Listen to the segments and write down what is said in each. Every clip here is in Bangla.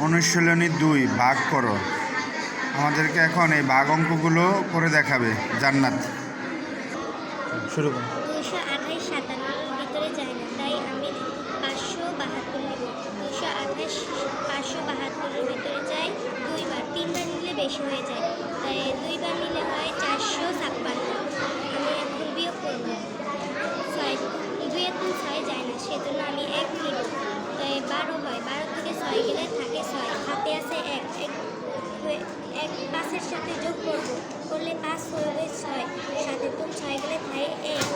অনুশীলনী দুই ভাগ করো। আমাদেরকে এখন এই ভাগ অঙ্কগুলো করে দেখাবে জান্নাত। শুরু করো। দুশো আঠাশ সাতান্নর ভিতরে যায় না তাই আমি পাঁচশো বাহাত্তর নেব। দুশো আঠাশ পাঁচশো বাহাত্তরের ভিতরে যাই দুইবার। তিনবার নিলে বেশি হয়ে যায় তাই দুইবার নিলে হয় চারশো ছাপ্পান্ন আমি এখন বিয়োগ করব ছয় দুই এখন ছয় যায় না সেজন্য আমি এক নিব তাই বারো হয় বারো থেকে ছয় গেলে থাকে ছয় হাতে আছে এক এক হয়ে- এক পাঁচের সাথে যোগ করব। করলে পাঁচ হবে ছয়। সাথে তুন ছয় গেলে থাকে এক।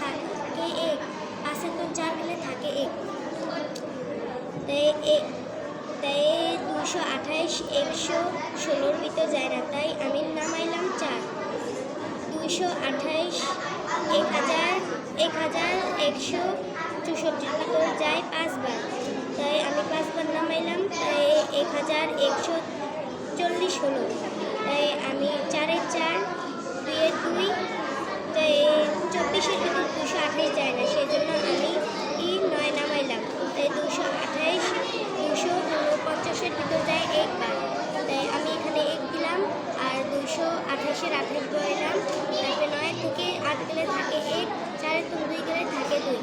থাকে এক। পাঁচের তুন চার গেলে থাকে এক। তাই দুশো আঠাইশ, একশো ষোলোর ভিতর যায় না। তাই আমি নামাইলাম চার। দুইশো আঠাইশ, এক হাজার এক হাজার একশো চৌষট্টির ভিতর যায় পাঁচবার। তাই আমি পাঁচবার নামাইলাম। তাই এক হাজার একশো চল্লিশ হলো। তাই আমি চারের চার দুইয়ের দুই তাই চব্বিশের ভিতর দুশো আঠাইশ যায় না সেই জন্য আমি ই নয় নামাইলাম। তাই দুশো আঠাইশ দুশো পঞ্চাশের ভিতর যায় এক একবার তাই আমি এখানে এক দিলাম আর দুশো আঠাশের আঠাশ বইলাম তারপরে নয় থেকে আট গেলে থাকে এক চারের তুম দুই গেলে থাকে দুই।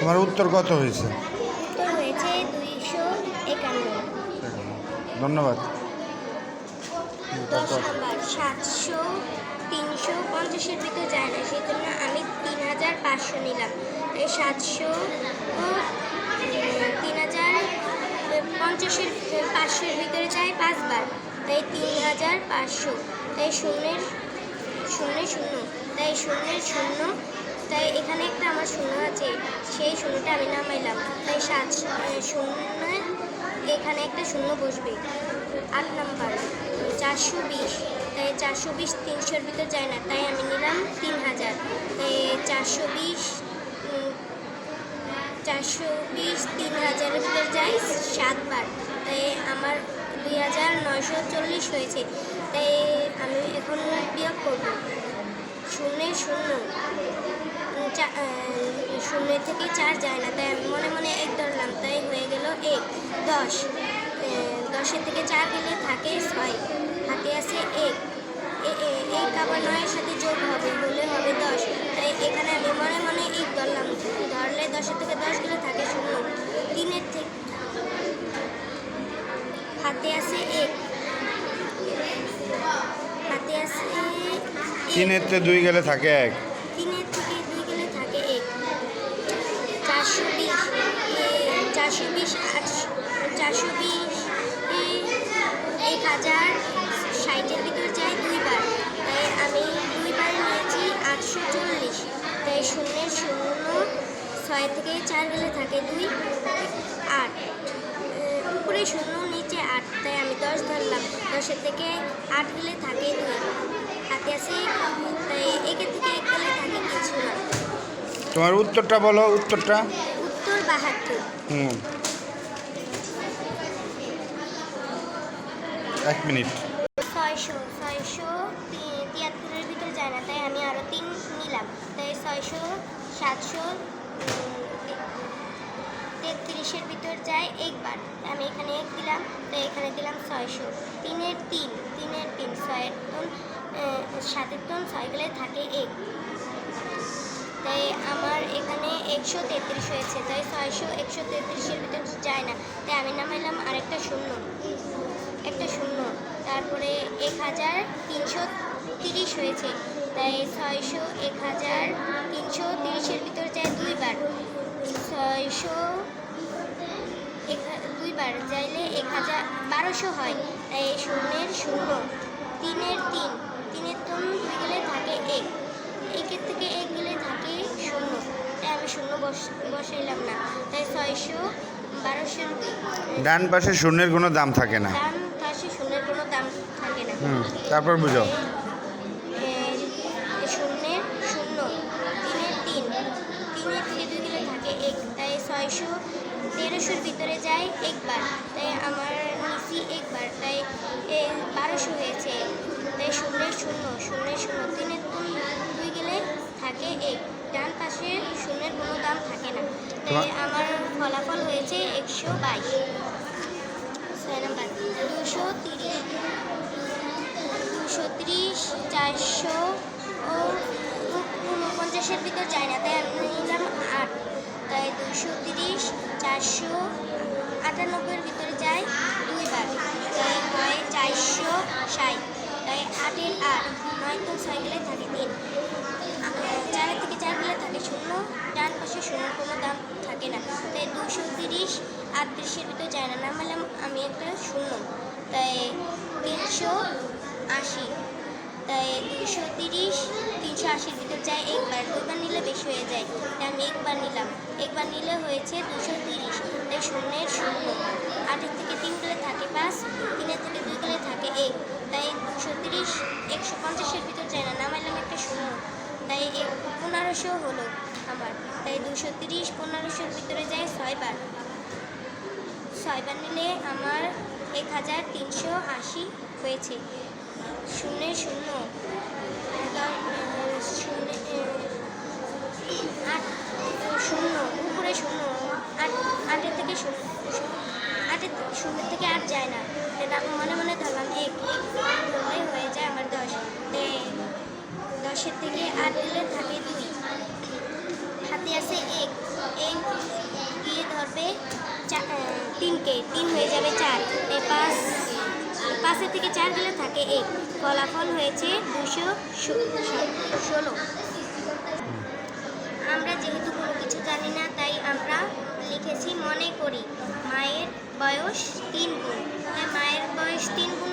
তোমার উত্তর কত হয়েছে? উত্তর হয়েছে দুইশো একান্ন। ধন্যবাদ। দশ নাম্বার সাতশো তিনশো পঞ্চাশের ভিতর যায় না সেই জন্য আমি তিন হাজার পাঁচশো নিলাম। এই সাতশো তিন হাজার পঞ্চাশের পাঁচশোর ভিতরে যায় পাঁচবার। তাই তিন হাজার পাঁচশো। তাই শূন্যের শূন্য শূন্য। তাই শূন্যের শূন্য। তাই এখানে একটা আমার শূন্য আছে সেই শূন্যটা আমি নামাইলাম। তাই সাত শূন্য এখানে একটা শূন্য বসবে। আট নাম্বার। চারশো বিশ। তাই চারশো বিশ তিনশোর ভিতর যায় না, তাই আমি নিলাম তিন হাজার তাই চারশো বিশ চারশো বিশ তিন হাজারের ভিতর যায় সাতবার। তাই আমার দুই হাজার নয়শো চল্লিশ হয়েছে। তাই আমি এখন বিয়োগ করব। শূন্য শূন্য। শূন্য থেকে চার যায় না। তাই আমি মনে মনে এক ধরলাম। তাই হয়ে গেল এক, দশ। দশের থেকে চার গেলে থাকে ছয়। হাতে আছে এক। এক আবার নয়ের সাথে যোগ হবে হলে হবে দশ। তাই এখানে আমি মনে মনে এক ধরলাম। ধরলে দশের থেকে দশ গেলে থাকে শূন্য। তিনের থেকে হাতে আছে এক। হাতে আছে তিনের তে দুই গেলে থাকে এক। তিনের থেকে দুই গেলে থাকে এক। চারশো বিশ। চারশো বিশ চারশো বিশ হাজার ষাটের ভিতরে যায় দুইবার। তাই আমি দুইবার নিয়েছি আটশো চল্লিশ। তাই শূন্যের শূন্য ছয় থেকে চার গেলে থাকে দুই আট। উপরে শূন্য নিচে আট। তাই আমি দশ ধরলাম। দশের থেকে আট গেলে থাকে দুই। হাতে আছে তাই একের থেকে এক গেলে থাকে কিছু না তোমার উত্তরটা বলো উত্তরটা। উত্তর বাহাত্তর। হুম। এক মিনিট। ছয়শো ছয়শো তিয়াত্তরের ভিতরে যায় না, তাই আমি আরও তিন নিলাম। তাই ছয়শো, সাতশো তেত্রিশের ভিতর যায় একবার। আমি এখানে এক দিলাম, তাই এখানে দিলাম ছয়শো। তিনের তিন তিনের তিন, ছয়ের টন সাতের টন ছয় গেলে থাকে এক। তাই আমার এখানে একশো তেত্রিশ হয়েছে, তাই ছয়শো, একশো তেত্রিশের ভিতর যায় না। তাই আমি নামাইলাম আরেকটা শূন্য। একটা শূন্য। তারপরে এক হাজার তিনশো তিরিশ হয়েছে। তাই ছয়শো এক হাজার তিনশো তিরিশের ভিতর যায় দুইবার। ছয়শো দুইবার যাইলে এক হাজার বারোশো হয়। তাই শূন্যের শূন্য তিনের তিন তিনের তিন দুই গেলে থাকে এক। একের থেকে এক গেলে থাকে শূন্য। তাই আমি শূন্য বস বসাইলাম না। তাই ছয়শো বারোশোর ডান পাশে শূন্যের কোনো দাম থাকে না দাম পাশে শূন্যের কোনো দাম থাকে না হুম তারপর বুঝো। শূন্যের শূন্য তিনের তিন তিনের থেকে দুই এক তাই ছয়শো তেরোশোর ভিতরে যায় একবার তাই আমার নিচি একবার তাই বারোশো হয়েছে তাই শূন্যের শূন্য শূন্যের শূন্য তিনের তিন দুই গেলে থাকে এক ডান পাশে শূন্যের কোনো দাম থাকে না তাই আমার ফলাফল হয়েছে একশো বাইশ। ছয় নম্বর দুশো তিরিশ দুশো চারশো ও উনপঞ্চাশের ভিতর যায় না, তাই আমি নিলাম আট। তাই দুশো তিরিশ, চারশো আটানব্বইয়ের ভিতরে যায় দুইবার। তাই হয় চারশো ষাট, তাই আটের আট। নয় তো ছয় গেলে থাকে তিন। চার থেকে চার গেলে থাকে শূন্য, ডান পাশে শূন্য কোনো দাম থাকে না। তাই দুশো তিরিশ, আটত্রিশের ভিতরে যায় না, নামালাম আমি একটা শূন্য। তাই তিনশো আশি দুশো তিরিশ তিনশো আশির ভিতর যায়। একবার, দুইবার নিলে বেশি হয়ে যায়। তাই আমি একবার নিলাম। একবার নিলে হয়েছে দুশো তিরিশ। তাই শূন্যের শূন্য। আটের থেকে তিন গেলে থাকে পাঁচ, তিনের থেকে দুই গেলে থাকে এক। তাই দুশো তিরিশ, একশো পঞ্চাশের ভিতর যায় না। নামাইলাম একটা শূন্য। তাই এক পনেরোশো হলো আমার। তাই দুশো তিরিশ, পনেরোশোর ভিতরে যায় ছয়বার। ছয়বার নিলে আমার এক হাজার তিনশো আশি হয়েছে। শূন্য শূন্য দশ, আহ, শূন্য আহ, আট শূন্য উপরে শূন্য আট আটের থেকে শূন্য শূন্য- আটের থেকে- শূন্য থেকে আট যায় না এটা আমি মনে মনে ধরলাম এক এক ধরলেই হয়ে যায় আমার দশ তে দশের থেকে আট দিলে থাকে দুই হাতে আছে এক। এক গিয়ে ধরবে তিনকে। তিন হয়ে যাবে চার। পাঁচ, পাঁচের থেকে চার গেলে থাকে এক। ফলাফল হয়েছে দুশো ষোলো। আমরা যেহেতু কোনো কিছু জানি না, তাই আমরা লিখেছি মনে করি। মায়ের বয়স তিন গুণ। তাই মায়ের বয়স তিন গুণ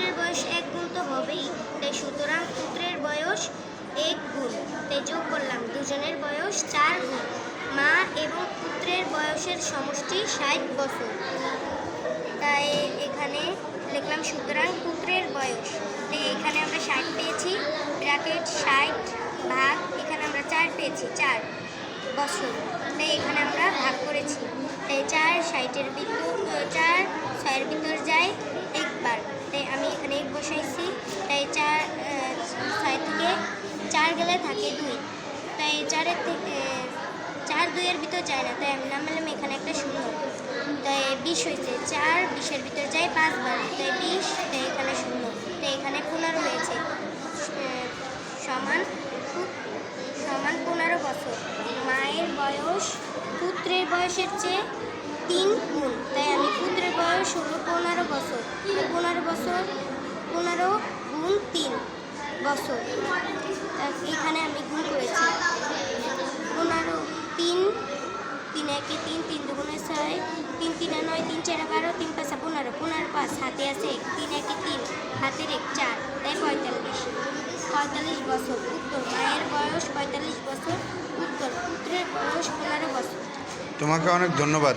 পুত্রের বয়স এক গুণ তো হবেই, তাই সুতরাং পুত্রের বয়স এক গুণ। তাই যোগ করলাম, দুজনের বয়স চার গুণ। মা এবং পুত্রের বয়সের সমষ্টি ষাট বছর। তাই এখানে লিখলাম সুতরাং পুত্রের বয়স। তাই এখানে আমরা ষাট পেয়েছি ব্র্যাকেট ষাট ভাগ, এখানে আমরা চার পেয়েছি, চার বছর। তাই এখানে আমরা ভাগ করেছি। তাই চার ষাটের ভিতর, চার ছয়ের ভিতর যায় একবার। বসাইছি। তাই চার ছয় থেকে চার গেলে থাকে দুই। তাই চারের থেকে চার দুইয়ের ভিতর যায় না, তাই আমি নামালাম এখানে একটা শূন্য। তাই বিশ হয়েছে, চার বিশের ভিতর যায় পাঁচবার তাই বিশ, তাই এখানে শূন্য, তাই এখানে পনেরো হয়েছে। সমান সমান পনেরো বছর। মায়ের বয়স পুত্রের বয়সের চেয়ে তিন গুণ, তাই আমি পুত্রের বয়স হলো পনেরো বছর। পনেরো বছর পনেরো গুণ তিন বছর। এখানে আমি গুণ করেছি। পনেরো তিন তিন একে তিন তিন দুগুণে ছয় তিন তিনে নয় তিন চারে বারো তিন পাঁচা পনেরো পনেরো পাঁচ হাতে আছে এক, তিন একে তিন হাতের এক চার তাই পঁয়তাল্লিশ। পঁয়তাল্লিশ বছর উত্তর মায়ের বয়স পঁয়তাল্লিশ বছর উত্তর পুত্রের বয়স পনেরো বছর। তোমাকে অনেক ধন্যবাদ।